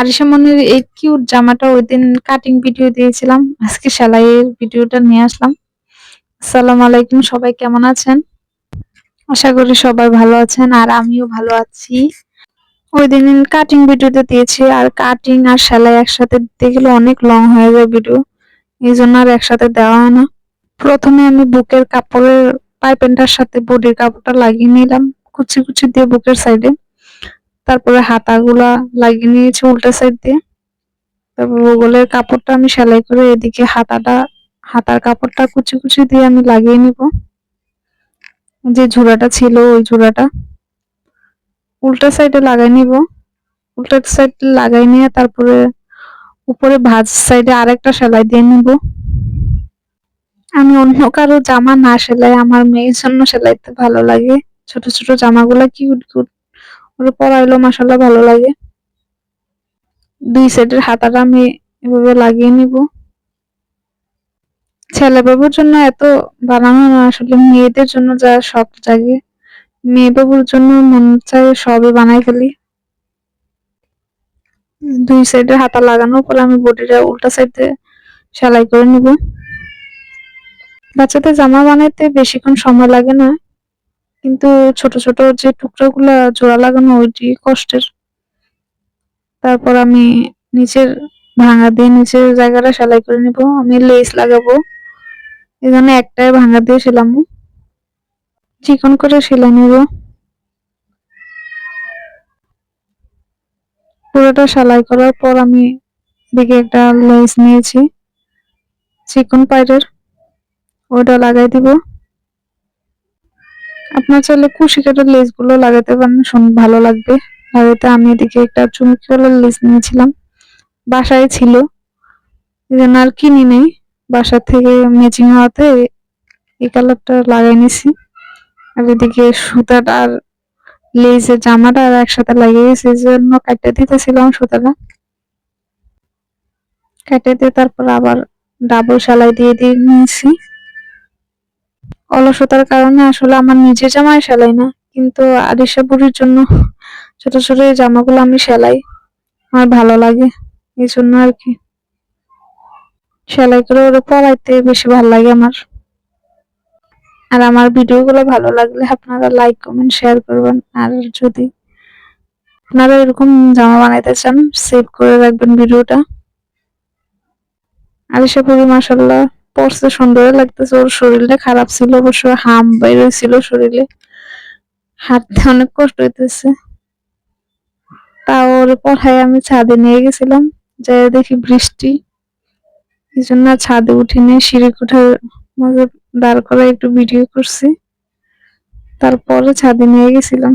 আরিশা মনির এই কিউট জামাটা ওই দিন কাটিং ভিডিও দিয়েছিলাম। আজকে সেলাইয়ের ভিডিওটা নিয়ে আসলাম। আসসালামু আলাইকুম, সবাই কেমন আছেন? আশা করি সবাই ভালো আছেন আর আমিও ভালো আছি। ওই দিন কাটিং ভিডিওতে দিয়েছি আর কাটিং আর সেলাই একসাথে দিতে গেলে অনেক লং হয়ে যায় ভিডিও এই জন্য আর একসাথে দেওয়া হয় না। প্রথমে আমি বুকের কাপড়ের পাইপেনটার সাথে বডির কাপড়টা লাগিয়ে নিলাম। কুচি কুচি দিয়ে বুকের সাইডে তারপরে হাতাগুলা লাগিয়ে নিয়েছি উল্টা সাইড দিয়ে। তারপর বগলের কাপড়টা আমি সেলাই করে এদিকে হাতাটা, হাতার কাপড়টা কুচি কুচি দিয়ে আমি লাগিয়ে নিব। যে ঝুড়াটা ছিল ওই ঝুড়াটা। উল্টা সাইডে লাগাই নিব। উল্টা সাইড লাগাই নিয়ে তারপরে উপরে ভাঁজ সাইডে আরেকটা সেলাই দিয়ে নিব। আমি অন্য কারও জামা না সেলাই আমার মেয়ের জন্য সেলাইতে ভালো লাগে। ছোট ছোট জামাগুলা কিউট কিউট ওরা পরাইলো মাসাল্লাহ ভালো লাগে। দুই সাইডের হাতাটা আমি এভাবে লাগিয়ে নিব। ছেলে বাবুর জন্য এত বানানো না, আসলে মেয়েদের জন্য যা শখ জাগে। মেয়ে বাবুর জন্য মন চায় সবই বানাই ফেলি। দুই সাইডে হাতা লাগানোর পরে আমি বডিটা উল্টা সাইডে সেলাই করে নিব। বাচ্চাদের জামা বানাইতে বেশিক্ষণ সময় লাগে না। কিন্তু ছোট ছোট যে টুকরোগুলো জোড়া লাগানো, ওইটি কষ্টের। তারপর আমি নিচের ভাঙা দিয়ে নিচের জায়গাটা সেলাই করে নিব। আমি লেস লাগাবো। জন্য একটাই ভাঙা দিয়ে সেলাম। চিকন করে সেলাই নিব। পুরোটা সেলাই করার পর আমি দিকে একটা লেস নিয়েছি। চিকন পাইরের। ওটা লাগাই দিব। আপনার চাইলে কুশি কাটার লেসগুলো লাগাতে পারেন ভালো লাগবে। লাগাতে আমি এদিকে একটা চুমকি কালার লেস নিয়েছিলাম, বাসায় ছিল। আর কিনি নেই। বাসা থেকে ম্যাচিং হওয়াতে এই কালারটা লাগাই নিছি। আর এদিকে সুতাটা আর লেসের জামাটা আর একসাথে লাগিয়ে গেছে এই জন্য কাটতে দিতেছিলাম সুতাটা। কেটে দিয়ে তারপর আবার ডাবল সেলাই দিয়ে দিয়ে নিয়েছি। অলসতার কারণে আসলে আমার নিজের জামাই সেলাই না। কিন্তু আরিসা বুড়ির জন্য ছোট ছোট এই জামাগুলো আমি সেলাই আমার ভালো লাগে, এই জন্য আর কি। সেলাই করে ওরা পড়াইতে বেশি ভালো লাগে আমার। আর আমার ভিডিওগুলো ভালো লাগলে আপনারা লাইক কমেন্ট শেয়ার করবেন। আর যদি আপনারা এরকম জামা বানাইতে চান সেভ করে রাখবেন ভিডিওটা। আলিশা পুরি মাসাল্লাহ পড়ছে সুন্দর লাগতেছে ওর শরীরটা খারাপ ছিল, অবশ্য হাম বাইরে ছিল শরীরে। হাঁটতে অনেক কষ্ট হইতেছে। তা ওর পড়ায় আমি ছাদে নিয়ে গেছিলাম যে দেখি বৃষ্টি। এই জন্য ছাদে উঠিনি সিঁড়ি কোঠার মাঝে দাঁড় করে একটু ভিডিও করছি। তারপরে ছাদে নিয়ে গেছিলাম।